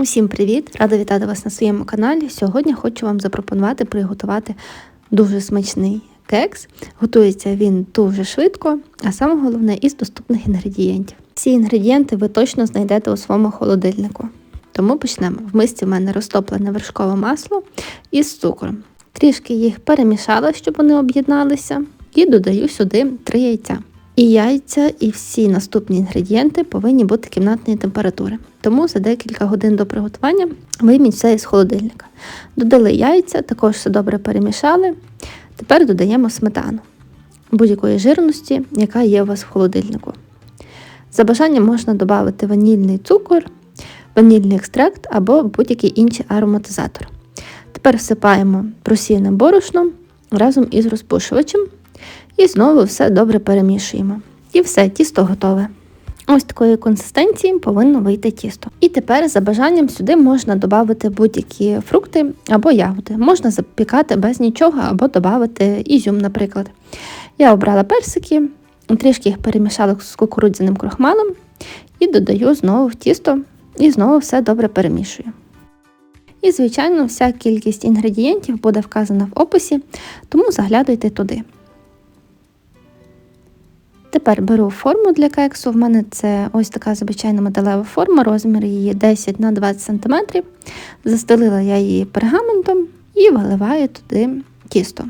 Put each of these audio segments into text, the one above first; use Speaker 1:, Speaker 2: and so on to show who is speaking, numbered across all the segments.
Speaker 1: Усім привіт! Рада вітати вас на своєму каналі. Сьогодні хочу вам запропонувати приготувати дуже смачний кекс. Готується він дуже швидко, а саме головне із доступних інгредієнтів. Ці інгредієнти ви точно знайдете у своєму холодильнику. Тому почнемо. В мисці в мене розтоплене вершкове масло із цукром. Трішки їх перемішала, щоб вони об'єдналися, і додаю сюди 3 яйця. І яйця, і всі наступні інгредієнти повинні бути кімнатної температури. Тому за декілька годин до приготування вийміть все із холодильника. Додали яйця, також все добре перемішали. Тепер додаємо сметану будь-якої жирності, яка є у вас в холодильнику. За бажанням можна додати ванільний цукор, ванільний екстракт або будь-який інший ароматизатор. Тепер всипаємо просіяним борошном разом із розпушувачем. І знову все добре перемішуємо. І все, тісто готове. Ось такої консистенції повинно вийти тісто. І тепер за бажанням сюди можна додати будь-які фрукти або ягоди. Можна запікати без нічого або додати ізюм, наприклад. Я обрала персики, трішки їх перемішала з кукурудзяним крохмалом і додаю знову в тісто і знову все добре перемішую. І, звичайно, вся кількість інгредієнтів буде вказана в описі, тому заглядуйте туди. Тепер беру форму для кексу. В мене це ось така звичайна металева форма, розмір її 10 на 20 см. Застелила я її пергаментом і виливаю туди тісто.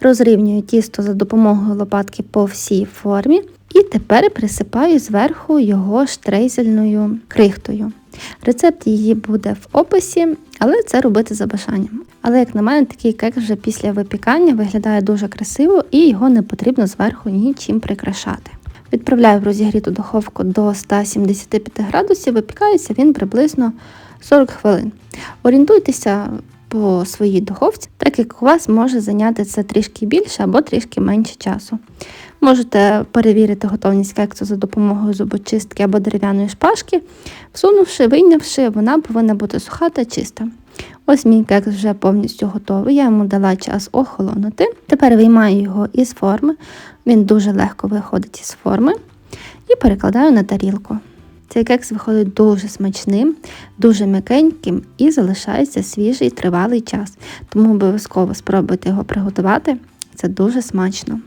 Speaker 1: Розрівнюю тісто за допомогою лопатки по всій формі. І тепер присипаю зверху його штрейзельною крихтою. Рецепт її буде в описі, але це робити за бажанням. Але, як на мене, такий кекс вже після випікання виглядає дуже красиво і його не потрібно зверху нічим прикрашати. Відправляю в розігріту духовку до 175 градусів, випікається він приблизно 40 хвилин. Орієнтуйтеся по своїй духовці, так як у вас може зайняти це трішки більше або трішки менше часу. Можете перевірити готовність кексу за допомогою зубочистки або дерев'яної шпажки, всунувши, вийнявши, вона повинна бути суха та чиста. Ось мій кекс вже повністю готовий, я йому дала час охолонути. Тепер виймаю його із форми, він дуже легко виходить із форми і перекладаю на тарілку. Цей кекс виходить дуже смачним, дуже м'якеньким і залишається свіжий тривалий час, тому обов'язково спробуйте його приготувати, це дуже смачно.